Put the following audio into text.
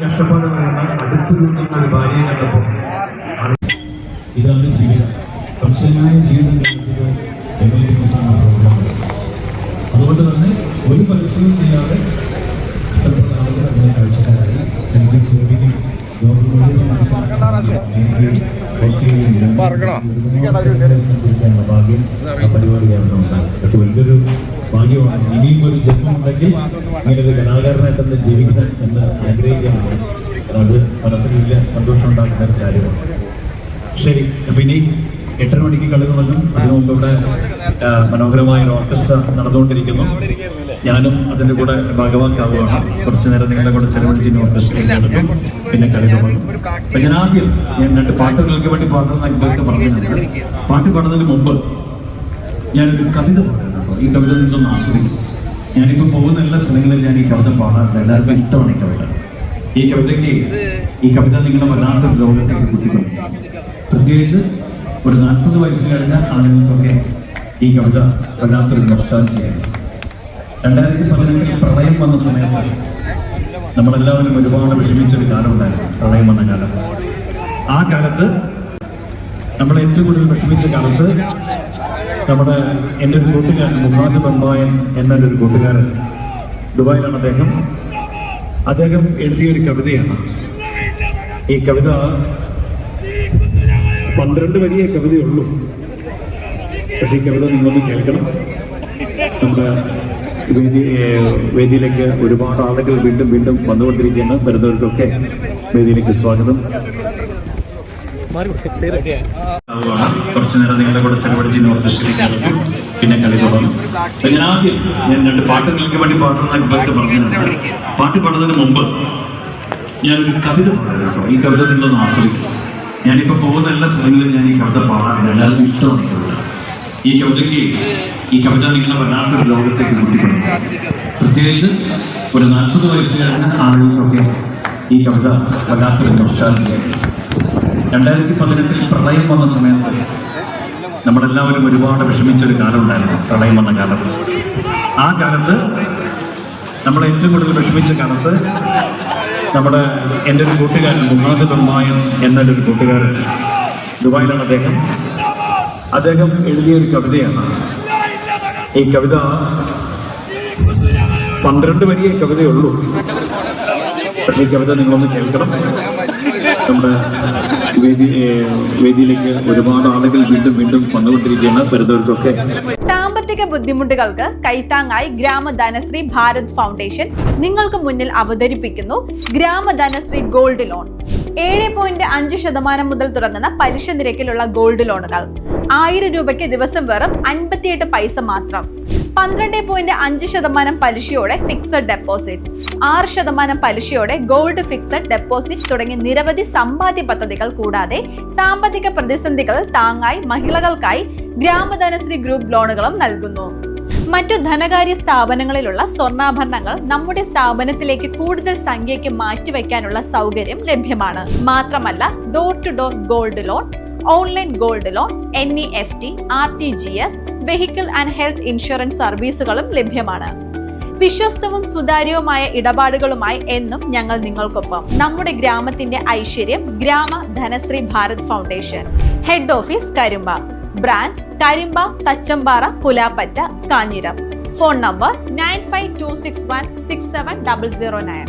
കഷ്ടപ്പാട് പറയുന്ന അടുത്തു നിൽക്കുന്ന ഒരു ഭാര്യയെ കണ്ടപ്പോൾ. ഇതാണ് ജീവിതം. സംശയമായ ജീവിതം കണ്ടെത്തുക എന്നതിനെ പ്രോഗ്രാം അതുകൊണ്ട് തന്നെ ഒരു പരസ്യവും ചെയ്യാതെ ഇഷ്ടപ്പെട്ട ആളുകൾ അതിനെ കാഴ്ചക്കാരായി എനിക്ക് ചോദ്യം ലോകം മുഴുവൻ എനിക്ക് ഓസ്ട്രേലിയയിൽ സഞ്ചരിക്കാനുള്ള ഭാഗ്യം ആ പരിപാടിയാണ് ഉണ്ടായത് പക്ഷെ വലിയൊരു ഭാഗ്യമാണ് ഇനിയും ഒരു ജന്മമുണ്ടെങ്കിൽ ഇങ്ങനെ ഒരു കലാകാരനായിട്ടൊന്ന് ജീവിക്കണം എന്ന് ആഗ്രഹിക്കുകയാണ് അത് മനസ്സിൽ സന്തോഷം ഉണ്ടാക്കുന്ന ഒരു കാര്യമാണ്. ശരി അപ്പൊ ഇനി എട്ടര മണിക്ക് കളി തുടങ്ങും. അതിനു മുമ്പ് ഇവിടെ മനോഹരമായ ഒരു ഓർക്കസ്ട്ര നടന്നുകൊണ്ടിരിക്കുന്നു. ഞാനും അതിന്റെ കൂടെ ഭാഗവാക്കാവുകയാണ്. കുറച്ചു നേരം നിങ്ങളുടെ കൂടെ ചെലവഴിച്ച് ഓർക്കസ്ട്രയിൽ നടക്കും. പിന്നെ കളി തുടങ്ങും. അപ്പൊ ഞാൻ ആദ്യം ഞാൻ രണ്ട് പാട്ടുകൾക്ക് വേണ്ടി പാടുന്ന പറഞ്ഞു പാട്ട് പാടുന്നതിന് മുമ്പ് ഞാനൊരു കവിത പറയുന്നുണ്ടോ ഈ കവിത നിങ്ങളൊന്ന് ആസ്വദിക്കും. ഞാനിപ്പോൾ പോകുന്ന എല്ലാ സ്ഥലങ്ങളിലും ഞാൻ ഈ കവിത പാടാറുണ്ട്. എല്ലാവർക്കും ഇഷ്ടമാണ് ഈ കവിത. ഈ കവിതയ്ക്ക് ഈ കവിത നിങ്ങളുടെ വല്ലാത്തൊരു ലോകത്തേക്ക് കൂട്ടിക്കൊണ്ട് പ്രത്യേകിച്ച് ഒരു നാൽപ്പത് വയസ്സ് കഴിഞ്ഞ ആളുകൾക്കൊക്കെ ഈ കവിത വല്ലാത്തൊരു നൊസ്റ്റാൾജിയാണ് രണ്ടായിരത്തി പതിനെട്ടിൽ പ്രളയം വന്ന സമയത്ത് നമ്മളെല്ലാവരും ഒരുപാട് വിഷമിച്ചൊരു കാലം ഉണ്ടായിരുന്നു. പ്രളയം വന്ന കാലം. ആ കാലത്ത് നമ്മൾ ഏറ്റവും കൂടുതൽ വിഷമിച്ച കാലത്ത് നമ്മുടെ എന്റെ ഒരു കൂട്ടുകാരൻ മുഹാദ് ബമ്പായൻ എന്നൊരു കൂട്ടുകാരൻ. ദുബായിലാണ് അദ്ദേഹം. അദ്ദേഹം എഴുതിയ ഒരു കവിതയാണ്. ഈ കവിത പന്ത്രണ്ട് വരിയേ കവിതയുള്ളൂ. പക്ഷേ ഈ കവിത നിങ്ങളൊന്ന് കേൾക്കണം. നമ്മുടെ വേദി വേദിയിലേക്ക് ഒരുപാട് ആളുകൾ വീണ്ടും വീണ്ടും വന്നുകൊണ്ടിരിക്കുകയാണ്. വരുന്നവർക്കൊക്കെ വേദിയിലേക്ക് സ്വാഗതം. കുറച്ചു നേരം നിങ്ങളുടെ കൂടെ ചെലവഴിച്ച് നോർത്ത് പിന്നെ കളി തുടങ്ങും ഞാൻ ആദ്യം ഞാൻ രണ്ട് പാട്ട് നിങ്ങൾക്ക് വേണ്ടി പാടുന്ന പറഞ്ഞിട്ടുണ്ട് പാട്ട് പാടുന്നതിന് മുമ്പ് ഞാനൊരു കവിത പറയാം ഈ കവിത നിങ്ങളൊന്ന് ആസ്വദിക്കും ഞാനിപ്പോൾ പോകുന്ന എല്ലാ സ്ഥലങ്ങളിലും ഞാൻ ഈ കവിത പാടാറുണ്ട് എല്ലാവർക്കും ഇഷ്ടമാണ് ഈ കവിത ഈ കവിതയ്ക്ക് ഈ കവിത നിങ്ങളെ വല്ലാത്തൊരു ലോകത്തേക്ക് കൂട്ടിക്കൊണ്ടു പ്രത്യേകിച്ച് ഒരു നാൽപ്പത് വയസ്സുകാരൻ ആളുകൾക്കൊക്കെ ഈ കവിത വല്ലാത്തൊരു നൊസ്റ്റാൾജിയാണ് രണ്ടായിരത്തി പതിനെട്ടിൽ പ്രളയം വന്ന സമയത്ത് നമ്മളെല്ലാവരും ഒരുപാട് വിഷമിച്ചൊരു കാലം ഉണ്ടായിരുന്നു പ്രളയം വന്ന കാലം ആ കാലത്ത് നമ്മൾ ഏറ്റവും കൂടുതൽ വിഷമിച്ച കാലത്ത് നമ്മുടെ എന്റെ ഒരു കൂട്ടുകാരൻ മുഹാദ് ബർമായൻ എന്നൊരു കൂട്ടുകാരൻ ദുബായിലാണ് അദ്ദേഹം. അദ്ദേഹം എഴുതിയ ഒരു കവിതയാണ്. ഈ കവിത പന്ത്രണ്ട് വരിയെ കവിതയുള്ളൂ. പക്ഷേ ഈ കവിത നിങ്ങളൊന്ന് കേൾക്കണം. നമ്മുടെ വേദി വേദിയിലേക്ക് ഒരുപാട് ആളുകൾ വീണ്ടും വീണ്ടും വന്നുകൊണ്ടിരിക്കുകയാണ്. വരുന്നവർക്കൊക്കെ സാമ്പത്തിക ബുദ്ധിമുട്ടുകൾക്ക് കൈത്താങ്ങായി ഗ്രാമധനശ്രീ ഭാരത് ഫൗണ്ടേഷൻ നിങ്ങൾക്ക് മുന്നിൽ അവതരിപ്പിക്കുന്നു. Gramadhanasree gold loan. ഏഴ് പോയിന്റ് അഞ്ച് ശതമാനം മുതൽ തുടങ്ങുന്ന പലിശ നിരക്കിലുള്ള ഗോൾഡ് ലോണുകൾ. ആയിരം രൂപയ്ക്ക് ദിവസം വെറും അൻപത്തിയെട്ട് പൈസ മാത്രം. പന്ത്രണ്ട് പോയിന്റ് അഞ്ച് ശതമാനം പലിശയോടെ ഫിക്സഡ് ഡെപ്പോസിറ്റ് ആറ് ശതമാനം പലിശയോടെ ഗോൾഡ് ഫിക്സഡ് ഡെപ്പോസിറ്റ് തുടങ്ങി നിരവധി സമ്പാദ്യ പദ്ധതികൾ കൂടാതെ സാമ്പത്തിക പ്രതിസന്ധികൾ താങ്ങായി മഹിളകൾക്കായി ഗ്രാമധനശ്രീ ഗ്രൂപ്പ് ലോണുകളും നൽകുന്നു. മറ്റു ധനകാര്യ സ്ഥാപനങ്ങളിലുള്ള സ്വർണാഭരണങ്ങൾ നമ്മുടെ സ്ഥാപനത്തിലേക്ക് കൂടുതൽ സംഖ്യയ്ക്ക് മാറ്റിവെക്കാനുള്ള സൗകര്യം ലഭ്യമാണ്. മാത്രമല്ല door to door gold loan online gold loan N E F T R T G S vehicle and health insurance സർവീസുകളും ലഭ്യമാണ്. വിശ്വസ്തവും സുതാര്യവുമായ ഇടപാടുകളുമായി എന്നും ഞങ്ങൾ നിങ്ങൾക്കൊപ്പം. നമ്മുടെ ഗ്രാമത്തിന്റെ ഐശ്വര്യം Grama Dhanasree Bharat foundation. Head office Karimba. Branch Karimba Thachampara Pulappatta Kanjiram. Phone number nine five two six one six seven double zero nine